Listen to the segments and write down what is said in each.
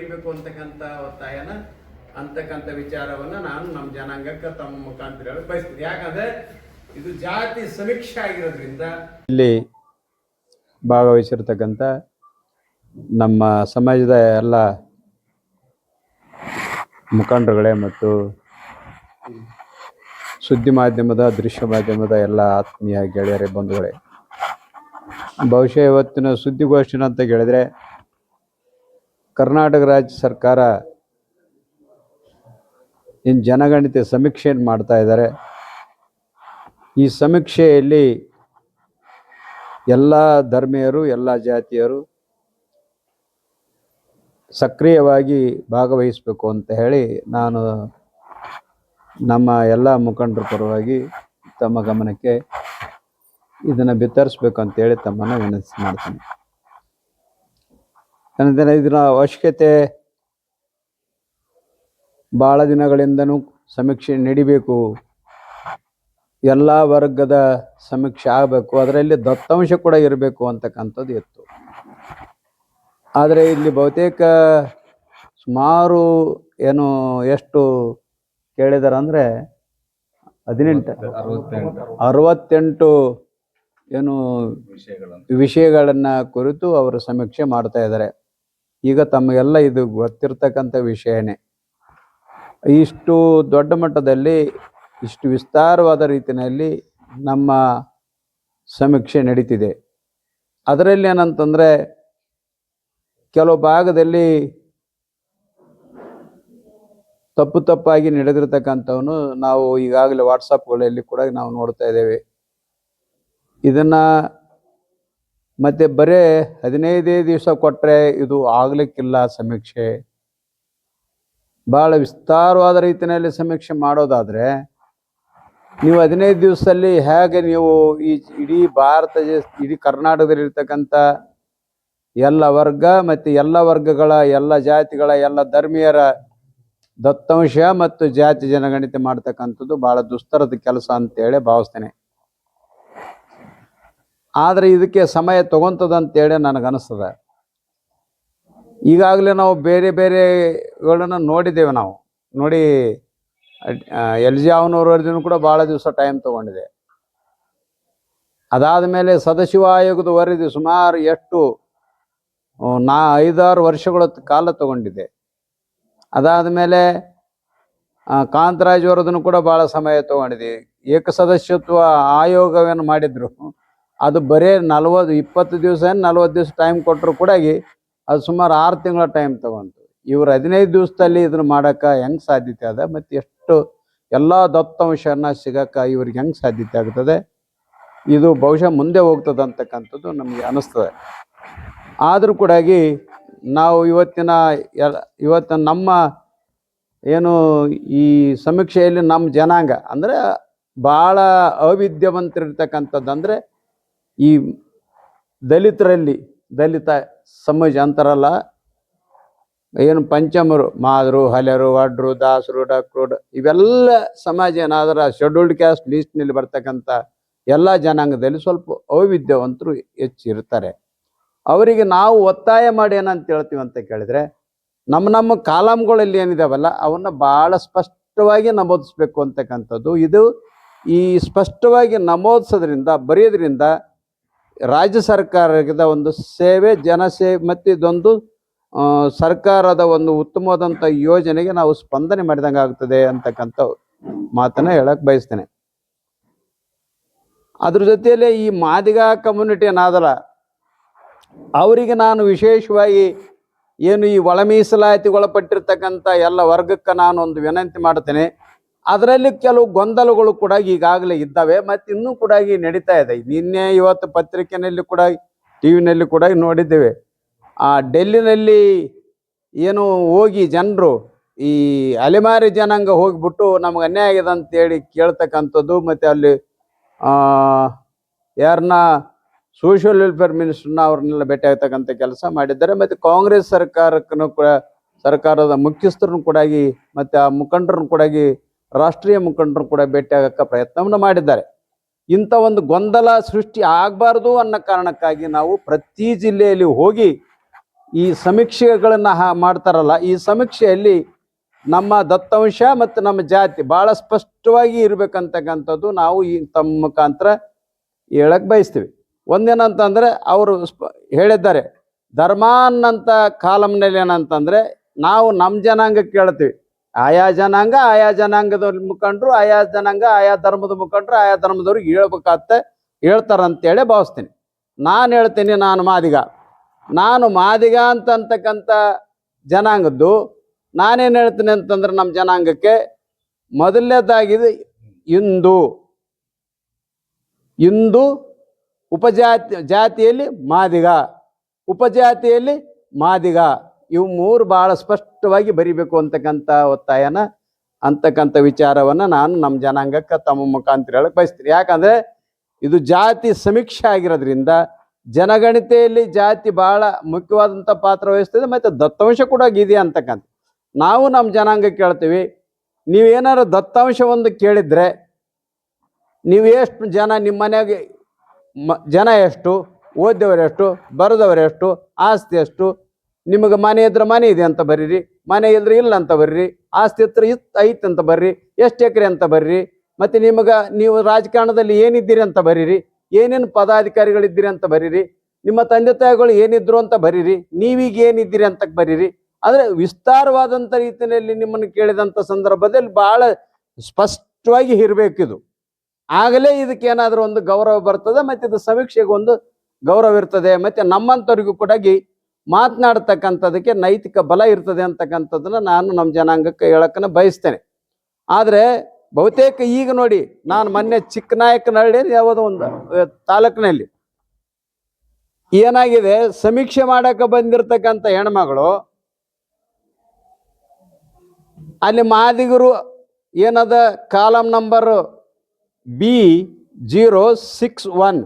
ಇರಬೇಕು ಅಂತಕ್ಕಂಥ ಒತ್ತಾಯನ, ಅಂತಕ್ಕಂಥ ವಿಚಾರವನ್ನ ನಾನು ನಮ್ಮ ಜನಾಂಗಕ್ಕೆ ತಮ್ಮ ಮುಖಾಂತರ ಹೇಳಕ್ ಬಯಸ್ತೀನಿ. ಯಾಕಂದ್ರೆ ಇದು ಜಾತಿ ಸಮೀಕ್ಷೆ ಆಗಿರೋದ್ರಿಂದ ಇಲ್ಲಿ ಭಾಗವಹಿಸಿರ್ತಕ್ಕಂಥ ನಮ್ಮ ಸಮಾಜದ ಎಲ್ಲ ಮುಖಂಡರುಗಳೇ ಮತ್ತು ಸುದ್ದಿ ಮಾಧ್ಯಮದ, ದೃಶ್ಯ ಮಾಧ್ಯಮದ ಎಲ್ಲ ಆತ್ಮೀಯ ಗೆಳೆಯರೇ, ಬಂಧುಗಳೇ. ಬಹುಶಃ ಇವತ್ತಿನ ಸುದ್ದಿಗೋಷ್ಠಿನ ಅಂತ ಹೇಳಿದ್ರೆ ಕರ್ನಾಟಕ ರಾಜ್ಯ ಸರ್ಕಾರ ಏನು ಜನಗಣತಿ ಸಮೀಕ್ಷೆಯನ್ನು ಮಾಡ್ತಾ ಇದ್ದಾರೆ. ಈ ಸಮೀಕ್ಷೆಯಲ್ಲಿ ಎಲ್ಲ ಧರ್ಮೀಯರು, ಎಲ್ಲ ಜಾತಿಯರು ಸಕ್ರಿಯವಾಗಿ ಭಾಗವಹಿಸಬೇಕು ಅಂತ ಹೇಳಿ ನಾನು ನಮ್ಮ ಎಲ್ಲ ಮುಖಂಡರ ಪರವಾಗಿ ತಮ್ಮ ಗಮನಕ್ಕೆ ಇದನ್ನು ಬಿತ್ತರಿಸ್ಬೇಕು ಅಂತೇಳಿ ತಮ್ಮನ್ನು ವಿನಂತಿ ಮಾಡ್ತೀನಿ. ಅಂದರೆ ಇದರ ಅವಶ್ಯಕತೆ ಭಾಳ ದಿನಗಳಿಂದನೂ ಸಮೀಕ್ಷೆ ನಡಿಬೇಕು. ಎಲ್ಲ ವರ್ಗದ ಸಮೀಕ್ಷೆ ಆಗಬೇಕು. ಅದರಲ್ಲಿ ದತ್ತಾಂಶ ಕೂಡ ಇರಬೇಕು ಅಂತಕ್ಕಂಥದ್ದು ಇತ್ತು. ಆದರೆ ಇಲ್ಲಿ ಬಹುತೇಕ ಸುಮಾರು ಏನು ಎಷ್ಟು ಕೇಳಿದಾರೆ ಅಂದರೆ ಹದಿನೆಂಟು ಅರವತ್ತೆಂಟು ಏನು ವಿಷಯಗಳನ್ನು ಕುರಿತು ಅವರು ಸಮೀಕ್ಷೆ ಮಾಡ್ತಾ ಇದ್ದಾರೆ. ಈಗ ತಮಗೆಲ್ಲ ಇದು ಗೊತ್ತಿರ್ತಕ್ಕಂಥ ವಿಷಯನೇ. ಇಷ್ಟು ದೊಡ್ಡ ಮಟ್ಟದಲ್ಲಿ, ಇಷ್ಟು ವಿಸ್ತಾರವಾದ ರೀತಿಯಲ್ಲಿ ನಮ್ಮ ಸಮೀಕ್ಷೆ ನಡೀತಿದೆ. ಅದರಲ್ಲಿ ಏನಂತಂದರೆ, ಕೆಲವು ಭಾಗದಲ್ಲಿ ತಪ್ಪು ತಪ್ಪಾಗಿ ನಡೆದಿರ್ತಕ್ಕಂಥವನು ನಾವು ಈಗಾಗಲೇ ವಾಟ್ಸಪ್ಗಳಲ್ಲಿ ಕೂಡ ನಾವು ನೋಡ್ತಾ ಇದ್ದೇವೆ. ಇದನ್ನು ಮತ್ತೆ ಬರೇ ಹದಿನೈದೇ ದಿವಸ ಕೊಟ್ಟರೆ ಇದು ಆಗಲಿಕ್ಕಿಲ್ಲ ಸಮೀಕ್ಷೆ. ಭಾಳ ವಿಸ್ತಾರವಾದ ರೀತಿಯಲ್ಲಿ ಸಮೀಕ್ಷೆ ಮಾಡೋದಾದರೆ ನೀವು ಹದಿನೈದು ದಿವಸದಲ್ಲಿ ಹೇಗೆ ನೀವು ಈ ಇಡೀ ಭಾರತ ಇಡೀ ಕರ್ನಾಟಕದಲ್ಲಿರ್ತಕ್ಕಂಥ ಎಲ್ಲ ವರ್ಗ ಮತ್ತು ಎಲ್ಲ ವರ್ಗಗಳ, ಎಲ್ಲ ಜಾತಿಗಳ, ಎಲ್ಲ ಧರ್ಮೀಯರ ದತ್ತಾಂಶ ಮತ್ತು ಜಾತಿ ಜನಗಣತಿ ಮಾಡ್ತಕ್ಕಂಥದ್ದು ಭಾಳ ದುಸ್ತರದ ಕೆಲಸ ಅಂತೇಳಿ ಭಾವಿಸ್ತೇನೆ. ಆದರೆ ಇದಕ್ಕೆ ಸಮಯ ತಗೊಂತದಂತೇಳಿ ನನಗನ್ನಿಸ್ತದೆ. ಈಗಾಗಲೇ ನಾವು ಬೇರೆ ಬೇರೆಗಳನ್ನು ನೋಡಿದ್ದೇವೆ ನಾವು. ನೋಡಿ ಎಲ್ ಜಿ ಅವನವ್ರ ವರದಿನೂ ಕೂಡ ಭಾಳ ದಿವಸ ಟೈಮ್ ತಗೊಂಡಿದೆ. ಅದಾದ ಮೇಲೆ ಸದಾಶಿವ ಆಯೋಗದ ವರದಿ ಸುಮಾರು ಎಷ್ಟು ನಾ, ಐದಾರು ವರ್ಷಗಳ ಕಾಲ ತಗೊಂಡಿದೆ ಅದಾದ ಮೇಲೆ ಕಾಂತರಾಜ್ ಅವರದನ್ನು ಕೂಡ ಭಾಳ ಸಮಯ ತಗೊಂಡಿದೆ ಏಕಸದಸ್ಯತ್ವ ಆಯೋಗವನ್ನು ಮಾಡಿದ್ರು. ಅದು ಬರೀ ನಲ್ವತ್ತು, ಇಪ್ಪತ್ತು ದಿವಸ ನಲ್ವತ್ತು ದಿವಸ ಟೈಮ್ ಕೊಟ್ಟರು ಕೂಡ ಅದು ಸುಮಾರು ಆರು ತಿಂಗಳ ಟೈಮ್ ತಗೊಂತು. ಇವ್ರು ಹದಿನೈದು ದಿವಸದಲ್ಲಿ ಇದನ್ನು ಮಾಡೋಕೆ ಹೆಂಗೆ ಸಾಧ್ಯತೆ ಅದ? ಮತ್ತು ಎಷ್ಟು ಎಲ್ಲ ದತ್ತಾಂಶನ ಸಿಗಕ್ಕೆ ಇವ್ರಿಗೆ ಹೆಂಗೆ ಸಾಧ್ಯತೆ ಆಗ್ತದೆ? ಇದು ಬಹುಶಃ ಮುಂದೆ ಹೋಗ್ತದೆ ಅಂತಕ್ಕಂಥದ್ದು ನಮಗೆ ಅನಿಸ್ತದೆ. ಆದರೂ ಕೂಡ ನಾವು ಇವತ್ತಿನ ಇವತ್ತು ನಮ್ಮ ಏನು ಈ ಸಮೀಕ್ಷೆಯಲ್ಲಿ ನಮ್ಮ ಜನಾಂಗ ಅಂದರೆ ಭಾಳ ಅವಿದ್ಯಾವಂತರಿರ್ತಕ್ಕಂಥದ್ದು ಅಂದರೆ ಈ ದಲಿತರಲ್ಲಿ ದಲಿತ ಸಮಾಜ ಅಂತಾರಲ್ಲ, ಏನು ಪಂಚಮರು, ಮಾದರು, ಹಲರು, ವಡ್ರು, ದಾಸರು, ಡಕ್ರು ಇವೆಲ್ಲ ಸಮಾಜ ಏನಾದ್ರೆ ಶೆಡ್ಯೂಲ್ಡ್ ಕ್ಯಾಸ್ಟ್ ಲೀಸ್ಟ್ನಲ್ಲಿ ಬರ್ತಕ್ಕಂಥ ಎಲ್ಲ ಜನಾಂಗದಲ್ಲಿ ಸ್ವಲ್ಪ ಅವಿದ್ಯಾವಂತರು ಹೆಚ್ಚು ಇರ್ತಾರೆ. ಅವರಿಗೆ ನಾವು ಒತ್ತಾಯ ಮಾಡಿ ಏನಂತ ಹೇಳ್ತೀವಿ ಅಂತ ಕೇಳಿದ್ರೆ, ನಮ್ಮ ನಮ್ಮ ಕಾಲಮ್ಗಳಲ್ಲಿ ಏನಿದಾವಲ್ಲ, ಅವನ್ನ ಭಾಳ ಸ್ಪಷ್ಟವಾಗಿ ನಮೂದಿಸ್ಬೇಕು ಅಂತಕ್ಕಂಥದ್ದು. ಇದು ಈ ಸ್ಪಷ್ಟವಾಗಿ ನಮೂದಿಸೋದ್ರಿಂದ, ಬರೆಯೋದ್ರಿಂದ ರಾಜ್ಯ ಸರ್ಕಾರದ ಒಂದು ಸೇವೆ ಜನಸೇವೆ ಮತ್ತು ಇದೊಂದು ಸರ್ಕಾರದ ಒಂದು ಉತ್ತಮವಾದಂಥ ಯೋಜನೆಗೆ ನಾವು ಸ್ಪಂದನೆ ಮಾಡಿದಂಗೆ ಆಗ್ತದೆ ಅಂತಕ್ಕಂಥ ಮಾತನ್ನ ಹೇಳಕ್ಕೆ ಬಯಸ್ತೇನೆ. ಅದ್ರ ಜೊತೆಯಲ್ಲೇ ಈ ಮಾದಿಗ ಕಮ್ಯುನಿಟಿ ಏನಾದಲ್ಲ ಅವರಿಗೆ ನಾನು ವಿಶೇಷವಾಗಿ ಏನು ಈ ಒಳ ಮೀಸಲಾತಿಗೊಳಪಟ್ಟಿರ್ತಕ್ಕಂಥ ಎಲ್ಲ ವರ್ಗಕ್ಕೆ ನಾನು ಒಂದು ವಿನಂತಿ ಮಾಡ್ತೇನೆ. ಅದರಲ್ಲಿ ಕೆಲವು ಗೊಂದಲಗಳು ಕೂಡ ಈಗಾಗಲೇ ಇದ್ದಾವೆ, ಮತ್ತು ಇನ್ನೂ ಕೂಡ ಈ ನಡೀತಾ ಇದೆ. ನಿನ್ನೆ ಇವತ್ತು ಪತ್ರಿಕೆಯಲ್ಲಿ ಕೂಡ, ಟಿ ವಿನಲ್ಲಿ ಕೂಡ ನೋಡಿದ್ದೇವೆ. ಆ ಡೆಲ್ಲಿನಲ್ಲಿ ಏನು ಹೋಗಿ ಜನರು ಈ ಅಲೆಮಾರಿ ಜನಾಂಗ ಹೋಗಿಬಿಟ್ಟು ನಮ್ಗೆ ಅನ್ಯಾಯ ಆಗಿದೆ ಅಂತೇಳಿ ಕೇಳ್ತಕ್ಕಂಥದ್ದು, ಮತ್ತು ಅಲ್ಲಿ ಯಾರನ್ನ ಸೋಷಿಯಲ್ ವೆಲ್ಫೇರ್ ಮಿನಿಸ್ಟರ್ನ ಅವ್ರನ್ನೆಲ್ಲ ಭೇಟಿ ಆಗ್ತಕ್ಕಂಥ ಕೆಲಸ ಮಾಡಿದ್ದಾರೆ. ಮತ್ತು ಕಾಂಗ್ರೆಸ್ ಸರ್ಕಾರಕ್ಕೂ ಕೂಡ, ಸರ್ಕಾರದ ಮುಖ್ಯಸ್ಥರನ್ನು ಕೂಡ ಮತ್ತು ಆ ಮುಖಂಡರನ್ನು ಕೂಡ ರಾಷ್ಟ್ರೀಯ ಮುಖಂಡರು ಕೂಡ ಭೇಟಿಯಾಗಕ್ಕೆ ಪ್ರಯತ್ನವನ್ನು ಮಾಡಿದ್ದಾರೆ. ಇಂಥ ಒಂದು ಗೊಂದಲ ಸೃಷ್ಟಿ ಆಗಬಾರ್ದು ಅನ್ನೋ ಕಾರಣಕ್ಕಾಗಿ ನಾವು ಪ್ರತಿ ಜಿಲ್ಲೆಯಲ್ಲಿ ಹೋಗಿ ಈ ಸಮೀಕ್ಷೆಗಳನ್ನು ಮಾಡ್ತಾರಲ್ಲ, ಈ ಸಮೀಕ್ಷೆಯಲ್ಲಿ ನಮ್ಮ ದತ್ತಾಂಶ ಮತ್ತು ನಮ್ಮ ಜಾತಿ ಭಾಳ ಸ್ಪಷ್ಟವಾಗಿ ಇರಬೇಕಂತಕ್ಕಂಥದ್ದು ನಾವು ಈ ತಮ್ಮ ಮುಖಾಂತರ ಹೇಳಕ್ಕೆ ಬಯಸ್ತೀವಿ. ಒಂದೇನಂತಂದ್ರೆ ಅವರು ಸ್ಪ ಹೇಳಿದ್ದಾರೆ ಧರ್ಮಾನ್ನಂತ ಕಾಲಮ್ನಲ್ಲಿ ಏನಂತಂದರೆ ನಾವು ನಮ್ಮ ಜನಾಂಗಕ್ಕೆ ಕೇಳ್ತೀವಿ. ಆಯಾ ಜನಾಂಗ, ಆಯಾ ಜನಾಂಗದ ಮುಖಂಡರು, ಆಯಾ ಜನಾಂಗ, ಆಯಾ ಧರ್ಮದ ಮುಖಂಡರು, ಆಯಾ ಧರ್ಮದವ್ರಿಗೆ ಹೇಳ್ಬೇಕಾಗತ್ತೆ ಹೇಳ್ತಾರಂತೇಳಿ ಭಾವಿಸ್ತೀನಿ. ನಾನು ಹೇಳ್ತೀನಿ ನಾನು ಮಾದಿಗ. ನಾನು ಮಾದಿಗ ಅಂತ ಅಂತಕ್ಕಂಥ ಜನಾಂಗದ್ದು, ನಾನೇನು ಹೇಳ್ತೀನಿ ಅಂತಂದ್ರೆ ನಮ್ಮ ಜನಾಂಗಕ್ಕೆ ಮೊದಲನೇದಾಗಿದೆ ಹಿಂದೂ. ಹಿಂದೂ ಉಪಜಾತಿ, ಜಾತಿಯಲ್ಲಿ ಮಾದಿಗ. ಉಪಜಾತಿಯಲ್ಲಿ ಮಾದಿಗ. ಇವು ಮೂರು ಬಹಳ ಸ್ಪಷ್ಟವಾಗಿ ಬರಿಬೇಕು ಅಂತಕ್ಕಂಥ ಒತ್ತಾಯನ, ಅಂತಕ್ಕಂಥ ವಿಚಾರವನ್ನ ನಾನು ನಮ್ಮ ಜನಾಂಗಕ್ಕೆ ತಮ್ಮ ಮುಖಾಂತರ ಹೇಳಕ್ಕೆ ಬಯಸ್ತೀನಿ. ಯಾಕಂದ್ರೆ ಇದು ಜಾತಿ ಸಮೀಕ್ಷೆ ಆಗಿರೋದ್ರಿಂದ ಜನಗಣತಿಯಲ್ಲಿ ಜಾತಿ ಬಹಳ ಮುಖ್ಯವಾದಂಥ ಪಾತ್ರ ವಹಿಸ್ತದೆ, ಮತ್ತು ದತ್ತಾಂಶ ಕೂಡ ಇದೆ ಅಂತಕ್ಕಂಥ. ನಾವು ನಮ್ಮ ಜನಾಂಗ ಕೇಳ್ತೀವಿ ನೀವೇನಾದ್ರು ದತ್ತಾಂಶ ಒಂದು ಕೇಳಿದ್ರೆ ನೀವು ಎಷ್ಟು ಜನ, ನಿಮ್ಮ ಮನೆಗೆ ಜನ ಎಷ್ಟು ಓದ್ದವರೆಷ್ಟು ಬರೆದವರೆಷ್ಟು ಆಸ್ತಿ ಎಷ್ಟು ನಿಮಗೆ ಮನೆ ಇದ್ರೆ ಮನೆ ಇದೆ ಅಂತ ಬರ್ರಿ, ಮನೆ ಇಲ್ದ್ರೆ ಇಲ್ಲ ಅಂತ ಬರ್ರಿ, ಆಸ್ತಿ ಹತ್ರ ಇತ್ತು ಅಂತ ಬರ್ರಿ, ಎಷ್ಟು ಎಕರೆ ಅಂತ ಬರ್ರಿ, ಮತ್ತೆ ನಿಮಗೆ ನೀವು ರಾಜಕಾರಣದಲ್ಲಿ ಏನಿದ್ದೀರಿ ಅಂತ ಬರೀರಿ, ಏನೇನು ಪದಾಧಿಕಾರಿಗಳಿದ್ದೀರಿ ಅಂತ ಬರೀರಿ, ನಿಮ್ಮ ತಂದೆ ತಾಯಿಗಳು ಏನಿದ್ರು ಅಂತ ಬರೀರಿ, ನೀವೀಗ ಏನಿದ್ದೀರಿ ಅಂತ ಬರೀರಿ, ಆದರೆ ವಿಸ್ತಾರವಾದಂಥ ರೀತಿಯಲ್ಲಿ ನಿಮ್ಮನ್ನು ಕೇಳಿದಂಥ ಸಂದರ್ಭದಲ್ಲಿ ಬಹಳ ಸ್ಪಷ್ಟವಾಗಿ ಇರಬೇಕಿದು ಆಗಲೇ ಇದಕ್ಕೆ ಏನಾದರೂ ಒಂದು ಗೌರವ ಬರ್ತದೆ, ಮತ್ತೆ ಇದು ಸಮೀಕ್ಷೆಗೆ ಒಂದು ಗೌರವ ಇರ್ತದೆ, ಮತ್ತೆ ನಮ್ಮಂಥವ್ರಿಗೂ ಕೂಡ ಮಾತನಾಡ್ತಕ್ಕಂಥದಕ್ಕೆ ನೈತಿಕ ಬಲ ಇರ್ತದೆ ಅಂತಕ್ಕಂಥದ್ದನ್ನು ನಾನು ನಮ್ಮ ಜನಾಂಗಕ್ಕೆ ಹೇಳೋಕ್ಕನ್ನು ಬಯಸ್ತೇನೆ. ಆದರೆ ಬಹುತೇಕ ಈಗ ನೋಡಿ, ನಾನು ಮೊನ್ನೆ ಚಿಕ್ಕನಾಯಕನಹಳ್ಳಿ ಯಾವುದೋ ಒಂದು ತಾಲೂಕಿನಲ್ಲಿ. ಏನಾಗಿದೆ, ಸಮೀಕ್ಷೆ ಮಾಡಕ್ಕೆ ಬಂದಿರತಕ್ಕಂಥ ಹೆಣ್ಮಗಳು, ಅಲ್ಲಿ ಮಾದಿಗರು ಏನದ column number B zero six one.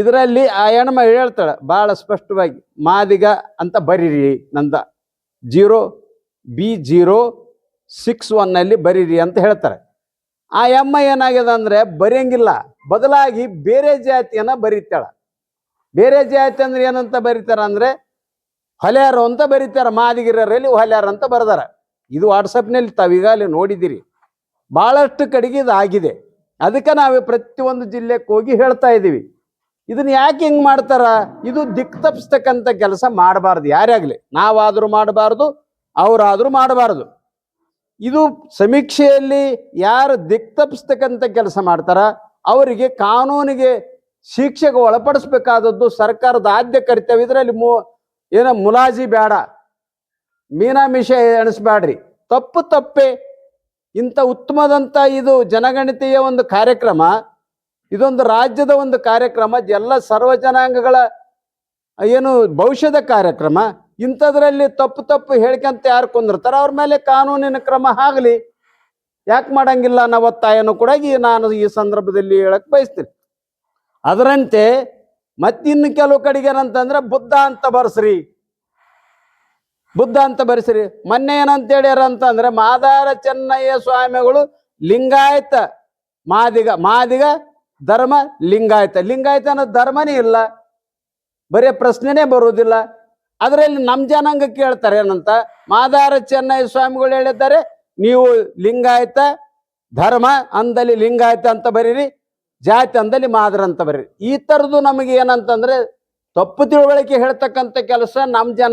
ಇದರಲ್ಲಿ ಆ ಹೆಣ್ಮ ಹೇಳ್ತಾಳೆ ಭಾಳ ಸ್ಪಷ್ಟವಾಗಿ, ಮಾದಿಗ ಅಂತ ಬರೀರಿ ನಂದ. ಜೀರೋ ಬಿ ಜೀರೋ ಸಿಕ್ಸ್ ಒನ್ನಲ್ಲಿ ಬರೀರಿ ಅಂತ ಹೇಳ್ತಾರೆ. ಆ ಎಮ್ಮ ಏನಾಗಿದೆ ಅಂದರೆ ಬರೆಯಂಗಿಲ್ಲ, ಬದಲಾಗಿ ಬೇರೆ ಜಾತಿಯನ್ನ ಬರೀತಾಳ. ಬೇರೆ ಜಾತಿ ಅಂದ್ರೆ ಏನಂತ ಬರೀತಾರ ಅಂದರೆ ಹೊಲ್ಯಾರು ಅಂತ ಬರೀತಾರೆ ಮಾದಿಗಿರಲ್ಲಿ ಹೊಲ್ಯಾರು ಅಂತ ಬರೆದಾರ. ಇದು ವಾಟ್ಸಪ್ನಲ್ಲಿ ತಾವೀಗಾಗಲೇ ನೋಡಿದ್ದೀರಿ. ಭಾಳಷ್ಟು ಕಡೆಗೆ ಇದು ಆಗಿದೆ ಅದಕ್ಕೆ ನಾವು ಪ್ರತಿಯೊಂದು ಜಿಲ್ಲೆಗೆ ಹೋಗಿ ಹೇಳ್ತಾ ಇದ್ದೀವಿ. ಇದನ್ನ ಯಾಕೆ ಹಿಂಗ್ ಮಾಡ್ತಾರ? ಇದು ದಿಕ್ ತಪ್ಪಿಸ್ತಕ್ಕಂಥ ಕೆಲಸ ಮಾಡಬಾರ್ದು. ಯಾರೇ ಆಗಲಿ ನಾವಾದರೂ ಮಾಡಬಾರ್ದು, ಅವರಾದರೂ ಮಾಡಬಾರ್ದು. ಇದು ಸಮೀಕ್ಷೆಯಲ್ಲಿ ಯಾರು ದಿಕ್ ತಪ್ಪಿಸ್ತಕ್ಕಂಥ ಕೆಲಸ ಮಾಡ್ತಾರ, ಅವರಿಗೆ ಕಾನೂನಿಗೆ ಶಿಕ್ಷೆಗೆ ಒಳಪಡಿಸ್ಬೇಕಾದದ್ದು ಸರ್ಕಾರದ ಆದ್ಯ ಕರ್ತವ್ಯ. ಇದರಲ್ಲಿ ಮು, ಏನೋ ಮುಲಾಜಿ ಬೇಡ ಮೀನಾಮಿಷ ಎಣಿಸ್ಬೇಡ್ರಿ ತಪ್ಪು ತಪ್ಪೆ. ಇಂಥ ಉತ್ತಮದಂಥ ಇದು ಜನಗಣತಿಯ ಒಂದು ಕಾರ್ಯಕ್ರಮ. ಇದೊಂದು ರಾಜ್ಯದ ಒಂದು ಕಾರ್ಯಕ್ರಮ, ಎಲ್ಲ ಸರ್ವ ಜನಾಂಗಗಳ, ಏನು ಭವಿಷ್ಯದ ಕಾರ್ಯಕ್ರಮ. ಇಂಥದ್ರಲ್ಲಿ ತಪ್ಪು ತಪ್ಪು ಹೇಳ್ಕೊಂತ ಯಾರು ಕುಂದಿರ್ತಾರೆ ಅವ್ರ ಮೇಲೆ ಕಾನೂನಿನ ಕ್ರಮ ಆಗಲಿ. ಯಾಕೆ ಮಾಡಂಗಿಲ್ಲ ಅನ್ನೋ ಒತ್ತಾಯನು ಕೂಡ ಈ ನಾನು ಈ ಸಂದರ್ಭದಲ್ಲಿ ಹೇಳಕ್ ಬಯಸ್ತೀನಿ. ಅದರಂತೆ ಮತ್ತಿನ್ನು ಕೆಲವು ಕಡೆಗೆ ಏನಂತಂದ್ರೆ ಬುದ್ಧ ಅಂತ ಬರ್ಸ್ರಿ. ಬುದ್ಧ ಅಂತ ಬರೆಸ್ರಿ. ಮೊನ್ನೆ ಏನಂತ ಹೇಳ್ಯಾರ ಅಂತಂದ್ರೆ ಮಾದಾರ ಚೆನ್ನಯ್ಯ ಸ್ವಾಮಿಗಳು ಲಿಂಗಾಯತ, ಮಾದಿಗ ಮಾದಿಗ ಧರ್ಮ ಲಿಂಗಾಯತ. ಲಿಂಗಾಯತ ಅನ್ನೋ ಧರ್ಮನೇ ಇಲ್ಲ. ಬರೀ ಪ್ರಶ್ನೆನೇ ಬರುವುದಿಲ್ಲ. ಅದರಲ್ಲಿ ನಮ್ಮ ಜನಾಂಗ ಕೇಳ್ತಾರೆ ಏನಂತ? ಮಾದಾರ ಚೆನ್ನೈ ಸ್ವಾಮಿಗಳು ಹೇಳಿದ್ದಾರೆ, ನೀವು ಲಿಂಗಾಯತ, ಧರ್ಮ ಅಂದಲ್ಲಿ ಲಿಂಗಾಯತ ಅಂತ ಬರೀರಿ, ಜಾತಿ ಅಂದಲ್ಲಿ ಮಾದರ ಅಂತ ಬರೀರಿ. ಈ ಥರದ್ದು ನಮಗೆ ಏನಂತಂದ್ರೆ ತಪ್ಪು ತಿಳುವಳಿಕೆ ಹೇಳ್ತಕ್ಕಂಥ ಕೆಲಸ ನಮ್ಮ ಜನ